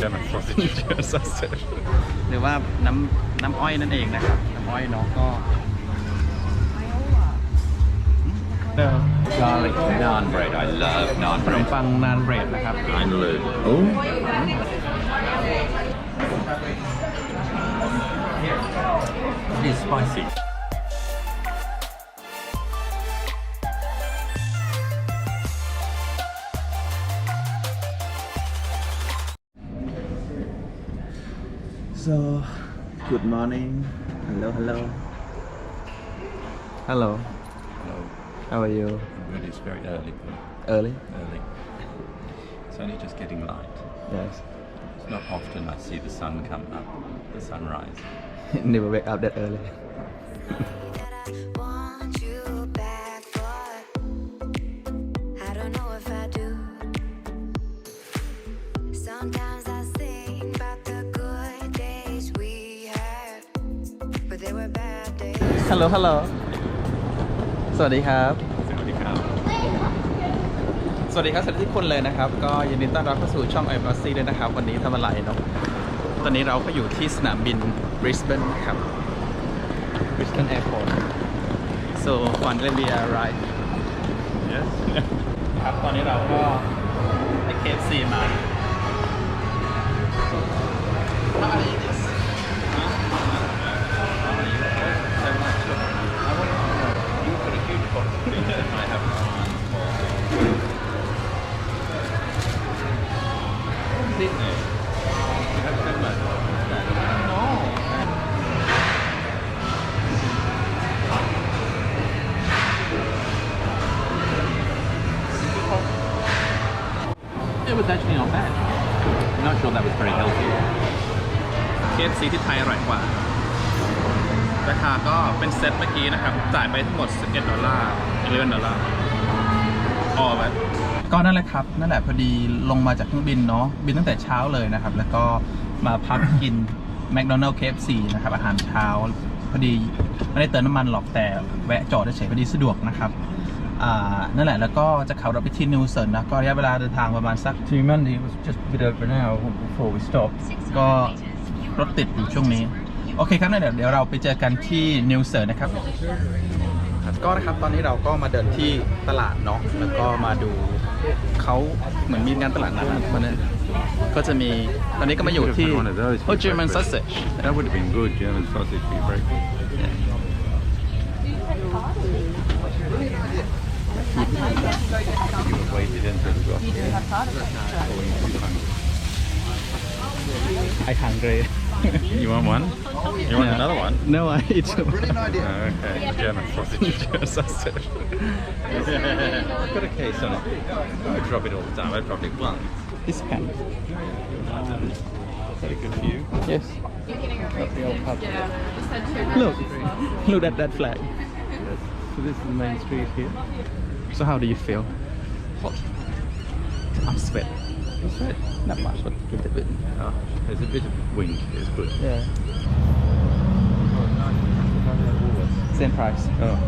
German sausage. sausage หรือว่าน้ำน้ำอ้อยนั่นเองนะครับ น้ำอ้อยเนาะก็ Garlic naan bread. I love naan ขนม bread. ปังนานเบรดนะครับ I love. Oh. It is spicy. So good morning hello hello hello Hello. how are you Good. It's very early. early Early. It's only just getting light. yes It's not often I see the sun come up, the sunrise. never wake up that early days. hello hello สวัสดีครับ Sawasdee krap. สวัสดีครับสวัสดีทุกคนเลยนะครับ ก็ยินดีต้อนรับเข้าสู่ช่อง i อ o c ด้วยนะครับ วันนี้ทำอะไรเนาะ ตอนนี้เราก็อยู่ที่สนามบินบริสเบนนะครับ Brisbane Airport so finally we arrived Yes. ครับ ตอนนี้เราก็ไปเคฟซีมา How are you this? You was actually not bad. I'm not sure that was very healthy. KFC ที่ไทยอร่อยกว่า ราคาก็เป็นเซตเมื่อกี้นะครับ จ่ายไปทั้งหมด 11 ดอลลาร์11ดอลลาร์ออแบบก็นั่นแหละครับ นั่นแหละพอดีลงมาจากเครื่องบินเนาะ บินตั้งแต่เช้าเลยนะครับ แล้วก็มาพักกิน McDonald KFC นะครับ อาหารเช้า พอดีไม่ได้เติมน้ำมันหรอกแต่แวะจอดเฉยๆพอดีสะดวกนะครับอ่า นั่นแหละแล้วก็จะขับรถไปที่นิวเซิร์นนะก็ระยะเวลาเดินทางประมาณสัก To Monday, it was just a bit over an hour before we stopped. ก็รถติดอยู่ช่วงนี้ โอเคครับงั้นเดี๋ยวเดี๋ยวเราไปเจอกันที่นิวเซิร์นะครับก็นะครับตอนนี้เราก็มาเดินที่ตลาดเนาะแล้วก็มาดูเขาเหมือนมีงานตลาดนัดนะวันนี้ก็จะมีตอนนี้ก็มาอยู่ที่ One of those โอ้ for German breakfast. sausage That would have been good, German sausage for your breakfast. I hungry You want one? You want Yeah. another one? no I eat Oh, okay. German sausage. German sausage I've got a case on it. I drop it all the time. I drop it once. this pen Is that a good view? yes the old pub. look look at that flag So this is the main street here. So how do you feel Hot. I'm sweat What's that? not much but a little bit Oh, there's a bit of wind. It's good. yeah same price Oh.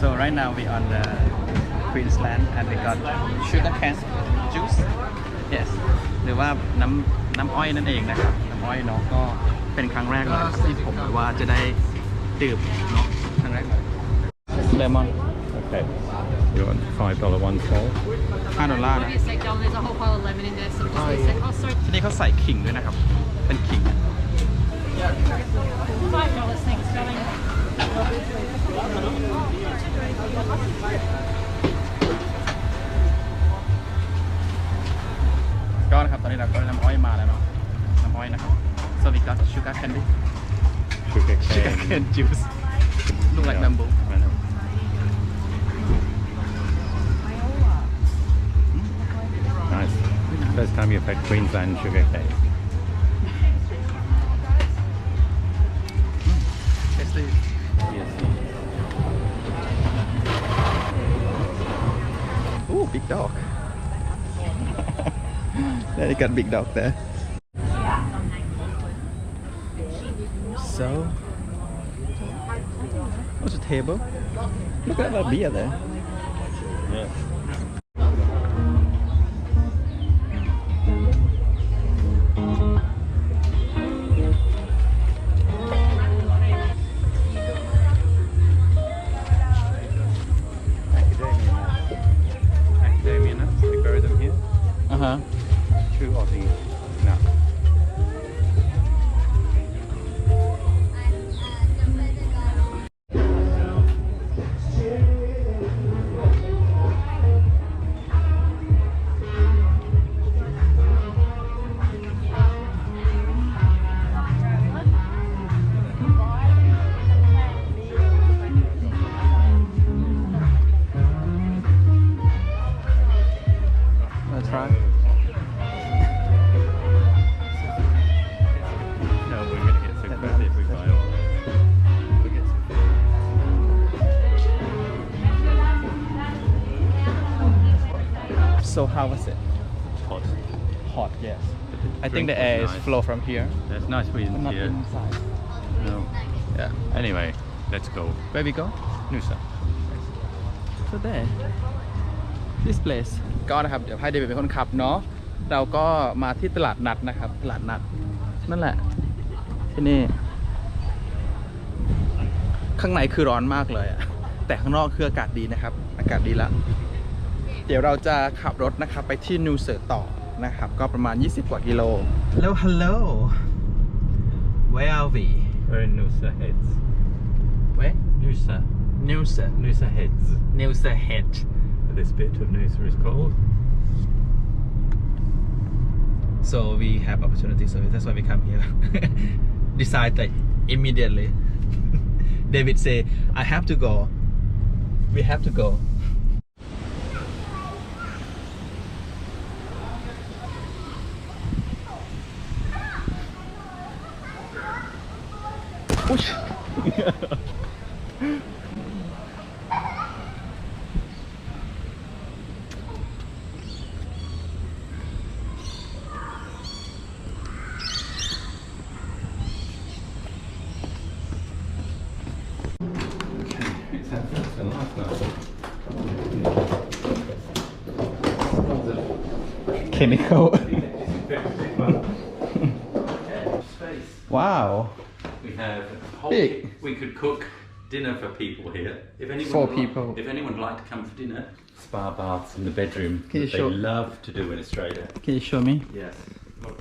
So right now we on the Queensland and we got sugar cane juice yes หรือว่าน้ำน้ำอ้อยนั่นเองนะครับ น้ำอ้อยเนาะก็เป็นครั้งแรกเลยที่ผมแบบว่าจะได้ดื่มเนาะครั้งแรกเลยเลมอน Okay. You want five dollar one twelve? 5ดอลลาร์นะ Give me a sec, Dom. There's a whole pile of lemon in there, so just give me a sec. Oh, sorry. ที่นี่เขาใส่ขิงด้วยนะครับ เป็นขิง Five dollars, thanks, darling. ก็นะครับ ตอนนี้เราก็ได้น้ำอ้อยมาแล้วเนาะ น้ำอ้อยนะครับ so we got sugar candy Sugar sugar cane. cane juice look like Yeah, bamboo I First time you've had Queensland sugar cane. tasty hmm. Yes. Ooh, big dog. you got big dog there. So, what's the table? Look at that beer there. Yeah. huh. Two Aussie think the was air is nice. flow from here There's nice but winds not here. inside No. yeah Anyway, let's go. where we go Nusa. so there this place ก็นะครับเดี๋ยวให้เดวิดเป็นคนขับเนาะเราก็มาที่ตลาดนัดนะครับ ตลาดนัด นั่นแหละ ที่นี่ ข้างในคือร้อนมากเลยอะแต่ข้างนอกคืออากาศดีนะครับ อากาศดีแล้วเดี๋ยวเราจะขับรถนะครับไปที่นิวเซอร์ต่อ นะครับ ก็ประมาณ 20 กว่ากิโล Hello Hello Where are we We're in Nusa Heads. Where Nusa. Nusa Nusa Heads. Nusa Head This bit of Nusa is called. So we have opportunity, so that's why we come here. Decide like immediately. David say, I have to go. We have to go. Push. It's that first and last night. Chemical. Wow. We have a whole Big. We could cook dinner for people here. If anyone Four would like- people. if anyone would like to come for dinner, spa baths in the bedroom. Can you that they love to do in Australia. Can you show me? Yes. Look.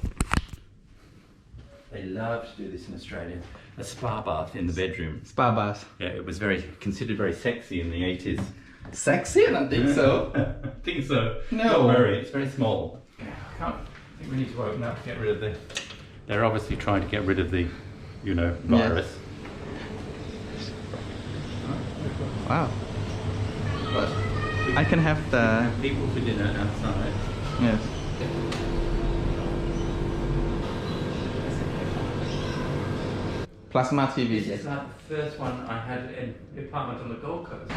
They love to do this in Australia. A spa bath in the bedroom. Spa bath. Yeah, it was very considered very sexy in the 80s. Sexy? I don't think so. think so. No. Don't worry, it's very small. I can't. I think we need to open up, get rid of the. They're obviously trying to get rid of the, you know, Yeah. virus. Wow. But I can have the people for dinner outside. yes. Plasma TV. This is like the first one I had in the apartment on the Gold Coast.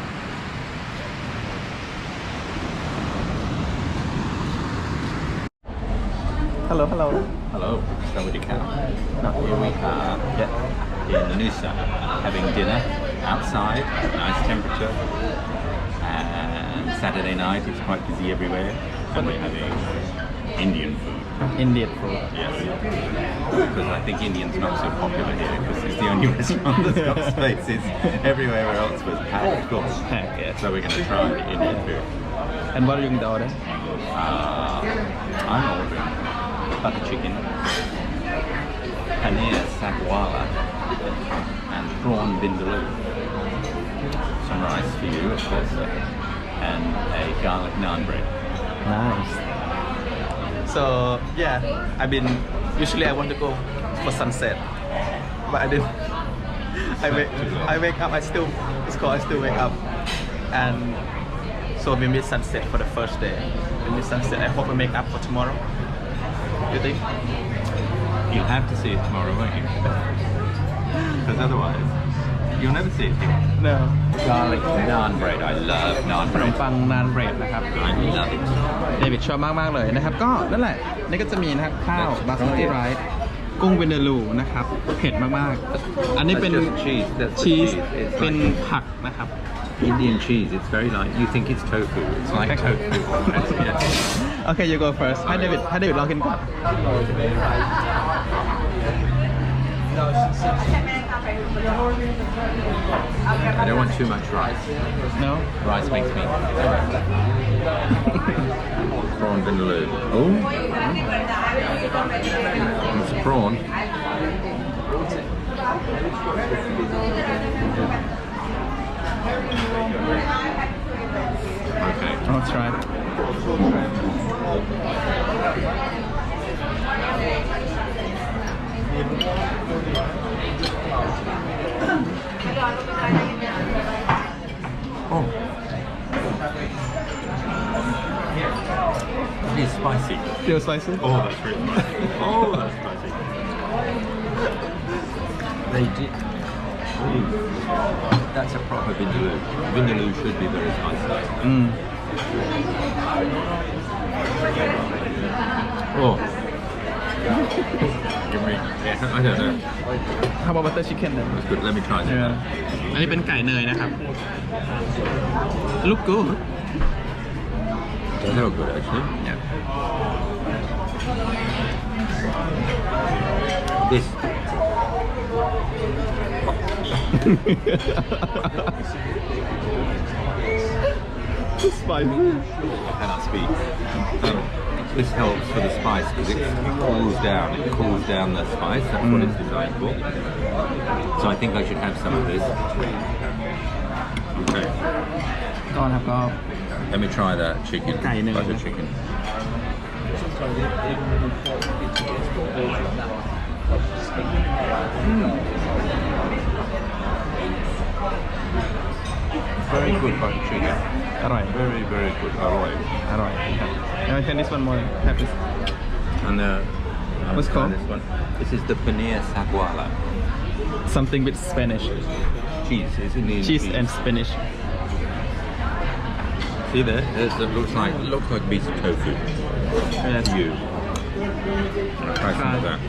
Hello, hello. Hello, Sawadee Cow. Now here we are yeah. in the Noosa having dinner outside, nice temperature. And Saturday night it's quite busy everywhere. And we're having Indian food. Indian food. Yes. Because I think Indian's not so popular here because it's the only restaurant that's got spaces. Everywhere else was packed, of course. Packed, yes. So we're going to try Indian food. And what are you going to order? Uh, I'm ordering butter chicken, paneer sagwala, and prawn vindaloo. Some rice for you, of course, and a garlic naan bread. Nice. So yeah, I've been usually I want to go for sunset, but I didn't. I wake I wake up. I still it's called I still wake up, and so we miss sunset for the first day. We miss sunset. I hope I make up for tomorrow. You think? You'll have to see it tomorrow, won't you? Because otherwise, you'll never see it here. No. Garlic naan bread. I love naan ขนม bread. ปังนานเบรดนะครับ I love it. เดวิดชอบมากมากๆเลยนะครับ ก็นั่นแหละ นี่ก็จะมีนะครับข้าว That's บาสมติ right. ไรซ์กุ้งวินเดลูนะครับ เผ็ดมากๆ อันนี้เป็น That's just cheese. That's ชีส cheese. It's เป็น like ผักนะครับ Indian cheese. It's very like you think it's tofu. It's like tofu. Okay, you go first. How did it how did it log in? I don't want too much rice. No? Rice makes me. prawn vindaloo. Oh? It's prawn. Okay. I'll. Oh. It is spicy. Feel spicy? Oh, that's really spicy. Oh, that's spicy. They did. Mm. That's a proper vindaloo. Vindaloo should be very spicy. Mm. โอ้ยังไม่แย่เอาเถอะนะ How about butter chicken then? That's good let me try it อันนี้เป็นไก่เนยนะครับ look good that's not good actually yeah this the spice. I cannot speak. Um, this helps for the spice because it, it, cools down. It cools down the spice. That's mm. what it's mm. designed for. So I think I should have some of this. Okay. Go on, have go. Let me try that chicken. Okay, butter chicken. อร่อย Very, very good. Alright. อร่อยครับ and I can this one more have this And the I'll What's try called? This one. This is the paneer saguala. something with Spanish Cheese. It's Indian cheese and Spanish See there? There's, it looks like it looks like a piece of tofu. yes You. I'll try some of that.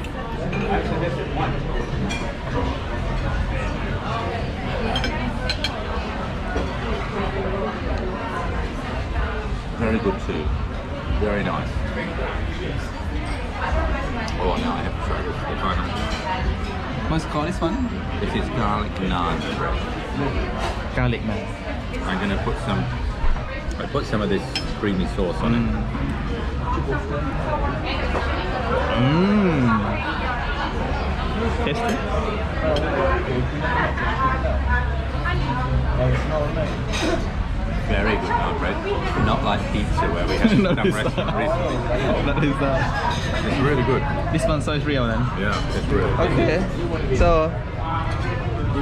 Very good too. Very nice. Oh, now I have to try this. The final. what's called this one This is garlic naan bread. garlic man I'm gonna put some. I put some of this creamy sauce on it. Mmm. Tasty? Very good naan bread. Not like pizza where we had Not some this restaurant one. recently. That is uh, It's really good. this one so is real then. Yeah, it's really good. Okay. So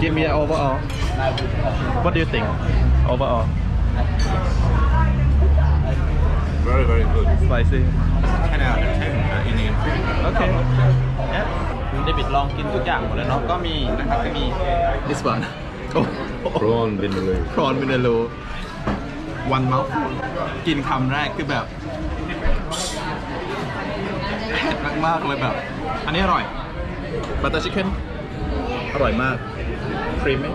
give me an overall. What do you think? Overall. Very, very good. Spicy. 10 out of 10 uh, Indian food. โอเคเดบิดลองกินทุกอย่างหมดแล้วเนาะ ก็มีนะครับก็มี this one โอ้ Prawn vindaloo. พรอนมินาโล วันเมาส์กินคำแรกคือแบบเผ็ดมากๆเลยแบบ อันนี้อร่อยบัตเตอร์ชิคเก้นอร่อยมากครีมไหม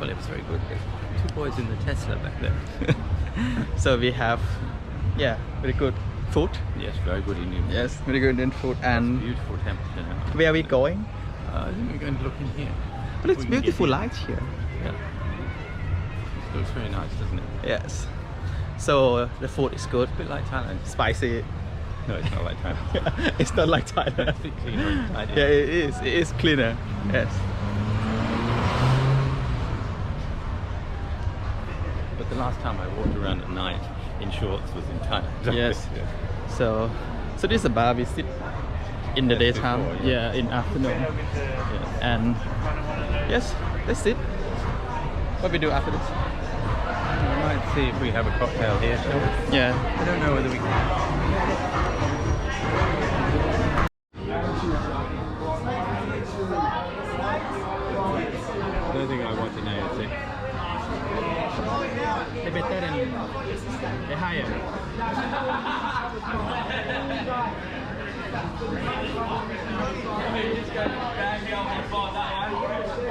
Well, it was very good. There's two boys in the Tesla back there. so we have yeah very good food Yes, very good Indian food. yes very good Indian food and Beautiful temperature now. where are we going Uh, I think we're going to look in here. but it's We can get beautiful in. light here Yeah. Looks very nice, doesn't it? yes so uh, the food is good A bit like Thailand. spicy No, it's not like Thailand. it's not like Thailand It's a bit cleaner and tidier. yeah it is it is cleaner yes But the last time I walked around at night in shorts was in Thailand. Yes. So, so this is a bar we sit in the Yes, daytime. before, yeah. yeah. in afternoon. Yes. And yes, let's sit. What we do after this? We might see if we have a cocktail here, shall we? Yeah. I don't know whether we can. I don't think I want to know. It's it. They better than they higher.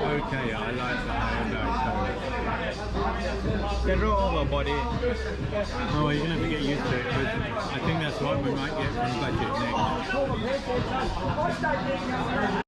Okay, I like the higher They roll over body. Oh, you're gonna have to get used to it. But I think that's what we might get from budget next.